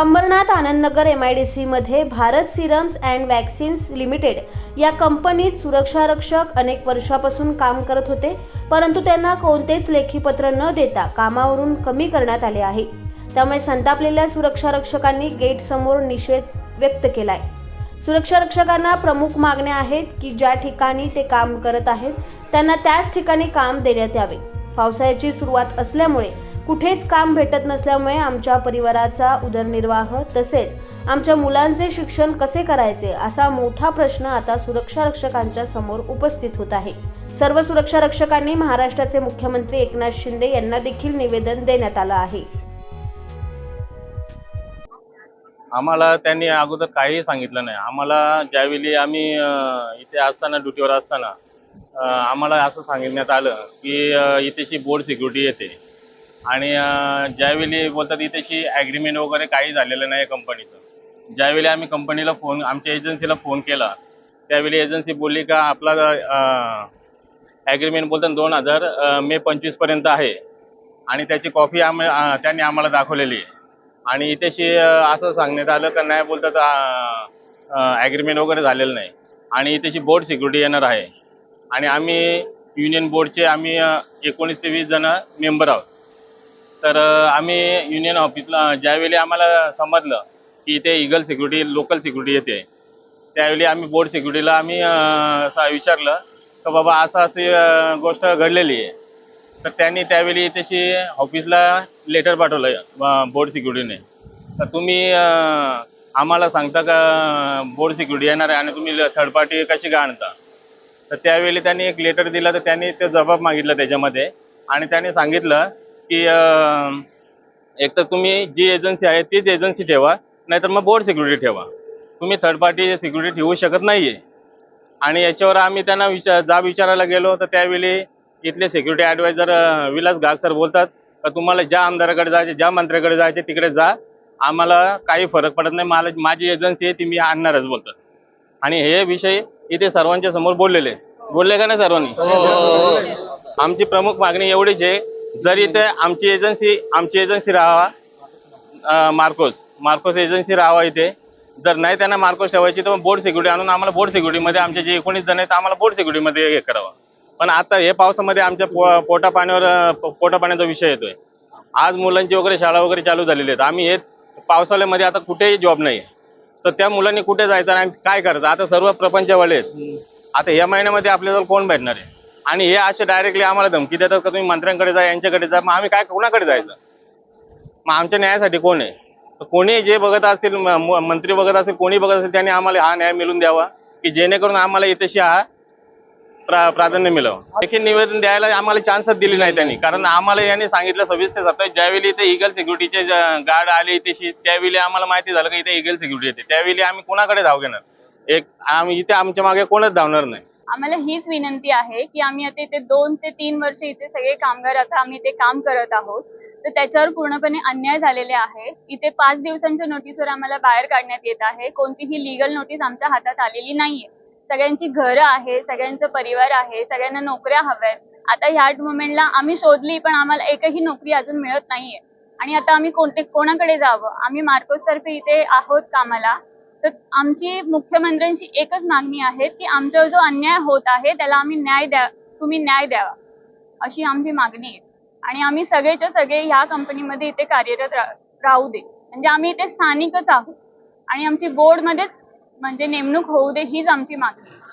Ambernath Anandnagar M I D सीमध्ये Bharat serums and vaccines limited या कंपनीत सुरक्षारक्षक अनेक वर्षापासून काम करत होते परंतु त्यांना कोणतेच लेखीपत्र न देता कामावरून कमी करण्यात आले आहे. त्यामुळे संतापलेल्या सुरक्षारक्षकांनी गेटसमोर निषेध व्यक्त केलाय. सुरक्षारक्षकांना प्रमुख मागण्या आहेत की ज्या ठिकाणी ते काम करत आहेत त्यांना त्याच ठिकाणी काम देण्यात यावे. पावसाळ्याची सुरुवात असल्यामुळे कुठेच काम भेटत नसल्यामुळे आमच्या परिवाराचा उदरनिर्वाह तसेच आमच्या मुलांचे शिक्षण कसे करायचे असा मोठा प्रश्न आता सुरक्षा रक्षकांच्या समोर उपस्थित होत आहे. सर्व सुरक्षा रक्षकांनी महाराष्ट्राचे मुख्यमंत्री एकनाथ शिंदे यांना देखील निवेदन देण्यात आलं आहे. आम्हाला त्यांनी अगोदर काहीही सांगितलं नाही. आम्हाला ज्यावेळी आम्ही इथे असताना ड्युटीवर असताना आम्हाला असं सांगण्यात आलं की इथेशी इथेची बोर्ड सिक्युरिटी येते. आणि ज्यावेळी बोलतात इथेशी ॲग्रीमेंट वगैरे काही झालेलं नाही कंपनीचं ज्यावेळी आम्ही कंपनीला फोन आमच्या एजन्सीला फोन केला त्यावेळी एजन्सी बोलली का आपला ॲग्रीमेंट बोलतात दोन हजार मे पंचवीसपर्यंत आहे. आणि त्याची कॉपी आम त्यांनी आम्हाला दाखवलेली. आहे आणि इथेशी असं सांगण्यात आलं का नाही बोलतात ॲग्रीमेंट वगैरे झालेलं नाही. आणि इथेशी बोर्ड सिक्युरिटी येणार आहे. आणि आम्ही युनियन बोर्डचे आम्ही एकोणीस ते वीस जण मेंबर आहोत. तर आम्ही युनियन ऑफिसला ज्यावेळी आम्हाला समजलं की इथे इगल सिक्युरिटी लोकल सिक्युरिटी येते त्यावेळी आम्ही बोर्ड सिक्युरिटीला आम्ही असं विचारलं की बाबा असं अशी गोष्ट घडलेली आहे. तर त्यांनी त्यावेळी त्याची ऑफिसला लेटर पाठवलं बोर्ड सिक्युरिटीने तर तुम्ही आम्हाला सांगता का बोर्ड सिक्युरिटी येणार आहे आणि तुम्ही थर्ड पार्टी कशी का आणता? तर त्यावेळी त्यांनी एक लेटर दिला तर त्यांनी ते जबाब मागितलं त्याच्यामध्ये. आणि त्यांनी सांगितलं की एक तर तुम्ही जी एजन्सी आहे तीच एजन्सी ठेवा नाहीतर मग बोर्ड सिक्युरिटी ठेवा. तुम्ही थर्ड पार्टी सिक्युरिटी ठेवू शकत नाही आहे आणि याच्यावर आम्ही त्यांना विचार जाब विचारायला गेलो तर त्यावेळी इथले security adviser Vilas Gag sir बोलतात का तुम्हाला ज्या आमदाराकडे जायचे ज्या मंत्र्याकडे जायचे तिकडे जा. आम्हाला काही फरक पडत नाही. मला माझी एजन्सी आहे ती मी आणणारच बोलतात. आणि हे विषय इथे सर्वांच्या समोर बोललेले बोलले का नाही सर्वांनी? आमची प्रमुख मागणी एवढीच आहे जर इथे आमची एजन्सी आमची एजन्सी राहावा मार्कोस मार्कोस एजन्सी राहावा इथे. जर नाही त्यांना मार्कोस ठेवायची तर बोर्ड सिक्युरिटी आणून आम्हाला बोर्ड सिक्युरिटीमध्ये आमचे जे एकोणीस जण आहेत आम्हाला बोर्ड सिक्युरिटीमध्ये हे करावं. पण आता हे पावसामध्ये आमच्या पो पोटा पाण्यावर पोटा पाण्याचा विषय येतोय. आज मुलांची वगैरे शाळा वगैरे चालू झालेली आहेत. आम्ही हे पावसाळ्यामध्ये आता कुठेही जॉब नाही तर त्या मुलांनी कुठे जायचं आणि काय करायचं? आता सर्व प्रपंचवाले आहेत. आता या महिन्यामध्ये आपल्याजवळ कोण भेटणार आहे? आणि हे असे डायरेक्टली आम्हाला धमकी देतात का तुम्ही मंत्र्यांकडे जा यांच्याकडे जा मग आम्ही काय कोणाकडे जायचं? मग आमच्या न्यायासाठी कोण आहे? कोणी जे बघत असतील मंत्री बघत असतील कोणी बघत असेल त्यांनी आम्हाला हा न्याय मिळून द्यावा की जेणेकरून आम्हाला इथेशी हा प्रा प्राधान्य मिळावं. देखील निवेदन द्यायला आम्हाला चान्सच दिली नाही त्यांनी कारण आम्हाला यांनी सांगितलं सव्वीस ते सत्तावीस ज्यावेळी इथे इगल सिक्युरिटीचे गार्ड आले इथेशी त्यावेळी आम्हाला माहिती झालं की इथे इगल सिक्युरिटी येते. त्यावेळी आम्ही कोणाकडे धाव घेणार? एक आम्ही इथे आमच्या मागे कोणच धावणार नाही. आम्हाला हीच विनंती आहे की आम्ही आता इथे दोन ते तीन वर्ष इथे सगळे कामगार आता आम्ही इथे काम करत आहोत. तर त्याच्यावर पूर्णपणे अन्याय झालेले आहे. इथे पाच दिवसांच्या नोटीसवर आम्हाला बाहेर काढण्यात येत आहे. कोणतीही लिगल नोटीस आमच्या हातात आलेली नाहीये. सगळ्यांची घरं आहे सगळ्यांचं परिवार आहे सगळ्यांना नोकऱ्या हव्यात. आता ह्या मुमेंटला आम्ही शोधली पण आम्हाला एकही नोकरी अजून मिळत नाहीये. आणि आता आम्ही कोणते कोणाकडे जावं? आम्ही मार्कोस तर्फे इथे आहोत कामाला. तर आमची मुख्यमंत्र्यांची एकच मागणी आहे की आमच्यावर जो अन्याय होत आहे त्याला आम्ही न्याय द्या तुम्ही न्याय द्यावा अशी आमची मागणी आहे. आणि आम्ही सगळेच्या सगळे ह्या कंपनीमध्ये इथे कार्यरत राहू दे. म्हणजे आम्ही इथे स्थानिकच आहोत. आणि आमची बोर्डमध्येच म्हणजे नेमणूक होऊ दे हीच आमची मागणी आहे.